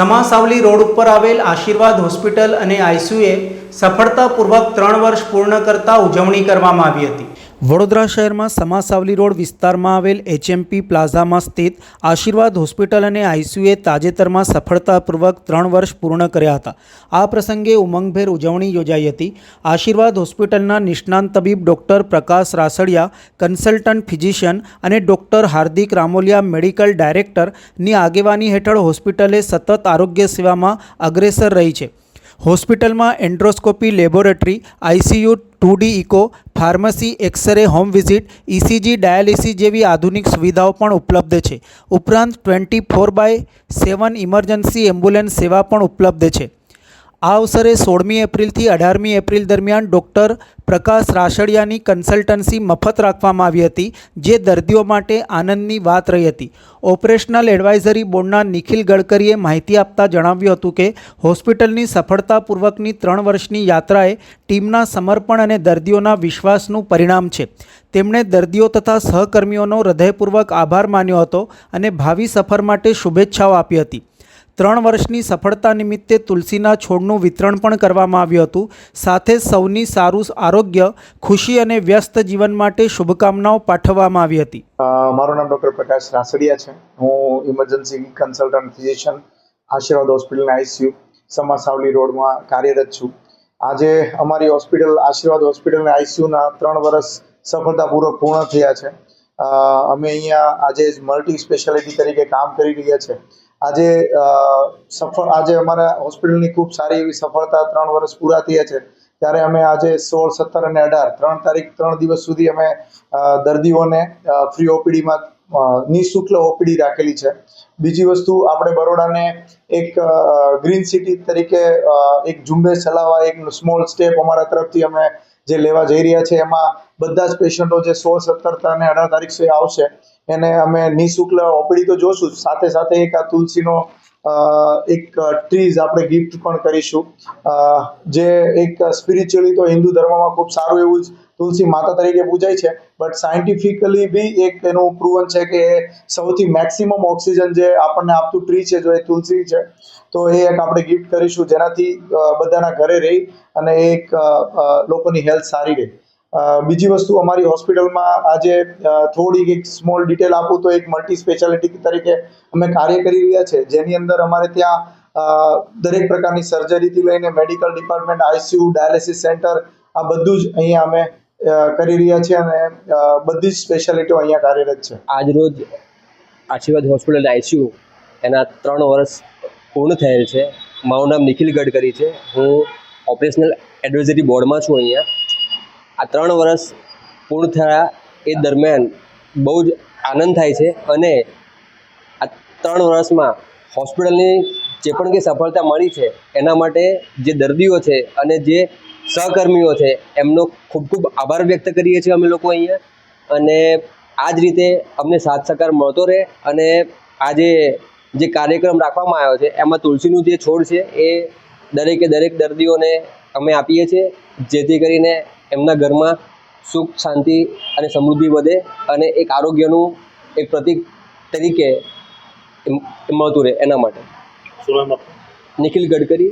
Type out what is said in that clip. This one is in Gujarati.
સમાસાવલી રોડ ઉપર આવેલ આશીર્વાદ હોસ્પિટલ અને આઈસીયુએ સફળતાપૂર્વક ત્રણ વર્ષ પૂર્ણ કરતા ઉજવણી કરવામાં આવી હતી. વડોદરા શહેરમાં સમાસાવલી રોડ વિસ્તારમાં આવેલ એચએમપી પ્લાઝામાં સ્થિત આશીર્વાદ હોસ્પિટલ અને આઈસીયુએ તાજેતરમાં સફળતાપૂર્વક ત્રણ વર્ષ પૂર્ણ કર્યા હતા. આ પ્રસંગે ઉમંગભેર ઉજવણી યોજાઈ હતી. આશીર્વાદ હોસ્પિટલના નિષ્ણાંત તબીબ doctor Prakash Rasadiya, consultant physician અને ડૉક્ટર હાર્દિક રામોલિયા મેડિકલ ડાયરેક્ટરની આગેવાની હેઠળ હોસ્પિટલે સતત આરોગ્ય સેવામાં અગ્રેસર રહી છે. હોસ્પિટલમાં endoscopy laboratory, ICU two D echo pharmacy, x ray, home visit ECG dialysis જેવી આધુનિક સુવિધાઓ પણ ઉપલબ્ધ છે. ઉપરાંત twenty four by seven emergency ambulance સેવા પણ ઉપલબ્ધ છે. આ અવસરે સોળમી એપ્રિલથી અઢારમી એપ્રિલ દરમિયાન ડૉક્ટર પ્રકાશ રાસડિયાની કન્સલ્ટન્સી મફત રાખવામાં આવી હતી, જે દર્દીઓ માટે આનંદની વાત રહી હતી. ઓપરેશનલ એડવાઇઝરી બોર્ડના નિખિલ ગડકરીએ માહિતી આપતા જણાવ્યું હતું કે, હોસ્પિટલની સફળતાપૂર્વકની ત્રણ વર્ષની યાત્રાએ ટીમના સમર્પણ અને દર્દીઓના વિશ્વાસનું પરિણામ છે. તેમણે દર્દીઓ તથા સહકર્મીઓનો હૃદયપૂર્વક આભાર માન્યો હતો અને ભાવિ સફર માટે શુભેચ્છાઓ આપી હતી. ત્રણ વર્ષની સફળતા નિમિત્તે તુલસીના છોડનું વિતરણ પણ કરવામાં આવ્યું હતું. સાથે સૌની સારું આરોગ્ય, ખુશી અને વ્યસ્ત જીવન માટે શુભકામનાઓ પાઠવવામાં આવી હતી. મારું નામ ડૉક્ટર પ્રકાશ રાસડિયા છે. હું ઇમરજન્સી કન્સલ્ટન્ટ ફિઝિશિયન આશીર્વાદ હોસ્પિટલના આઈસીયુ સમા સાવલી રોડમાં કાર્યરત છું. આજે અમારી હોસ્પિટલ, આશીર્વાદ હોસ્પિટલના આઈસીયુના ત્રણ વર્ષ સફળતાપૂર્વક પૂર્ણ થયા છે. અમે અહીંયા આજે મલ્ટી સ્પેશિયાલિટી તરીકે કામ કરી રહ્યા છે. આજે સફળ, આજે અમારા હોસ્પિટલની ખૂબ સારી એવી સફળતા ત્રણ વર્ષ પૂરા થયા છે. ત્યારે અમે આજે સોળ, સત્તર અને અઢાર, ત્રણ તારીખ, ત્રણ દિવસ સુધી અમે દર્દીઓને ફ્રી ઓપીડીમાં નિઃશુલ્ક ઓપીડી રાખેલી છે. બીજી વસ્તુ, આપણે બરોડાને એક ગ્રીન સિટી તરીકે એક ઝુંબેશ ચલાવવા, એક સ્મોલ સ્ટેપ અમારા તરફથી અમે જે લેવા જઈ રહ્યા છે, એમાં બધા જ પેશન્ટો જે સોળ સત્તર અને અઢાર તારીખ સુધી આવશે, એને અમે નિઃશુલ્ક ઓપીડી તો જોશું જ. સાથે સાથે એક આ તુલસીનો એક ટ્રીઝ આપણે ગિફ્ટ પણ કરીશું. જે એક સ્પિરિચ્યુઅલી તો હિન્દુ ધર્મમાં ખૂબ સારું એવું જ તુલસી માતા તરીકે પૂજાય છે બટ સાયન્ટિફિકલી બી એક એનું પ્રુવન છે કે સૌથી મેક્સિમમ ઓક્સિજન જે આપણને આપતું ટ્રી છે, જો એ તુલસી છે, તો એ એક આપણે ગિફ્ટ કરીશું જેનાથી બધાના ઘરે રહી અને એક લોકોની હેલ્થ સારી રહે. બીજી વસ્તુ અમારી હોસ્પિટલમાં આજે થોડી એક સ્મોલ ડિટેલ આપું તો એક મલ્ટી સ્પેશિયાલિટી તરીકે અમે કાર્ય કરી રહ્યા છે. જેની અંદર અમારે ત્યાં દરેક પ્રકારની સર્જરીથી લઈને medical department ICU dialysis centre આ બધું જ અહીંયા અમે કરી રહ્યા છીએ અને બધી જ સ્પેશિયાલિટીઓ અહીંયા કાર્યરત છે. આજરોજ આશીર્વાદ હોસ્પિટલ આઈસીયુ એના ત્રણ વર્ષ પૂર્ણ થયેલ છે. મારું નામ નિખિલ ગડકરી છે. હું ઓપરેશનલ એડવાઇઝરી બોર્ડમાં છું અહીંયા. આ ત્રણ વર્ષ પૂર્ણ થયા એ દરમિયાન બહુ જ આનંદ થાય છે અને આ ત્રણ વર્ષમાં હોસ્પિટલની જે પણ કંઈ સફળતા મળી છે, એના માટે જે દર્દીઓ છે અને જે સહકર્મીઓ છે, એમનો ખૂબ ખૂબ આભાર વ્યક્ત કરીએ છીએ અમે લોકો અહીંયા. અને આ જ રીતે અમને સાથ સહકાર મળતો રહે અને આજે જે કાર્યક્રમ રાખવામાં આવ્યો છે, એમાં તુલસીનું જે છોડ છે, એ દરેકે દરેક દર્દીઓને અમે આપીએ છીએ, જેથી કરીને એમના ઘરમાં સુખ શાંતિ અને સમૃદ્ધિ વધે અને એક આરોગ્યનું એક પ્રતીક તરીકે એમ- મળતું રહે એના માટે. નિખિલ ગડકરી.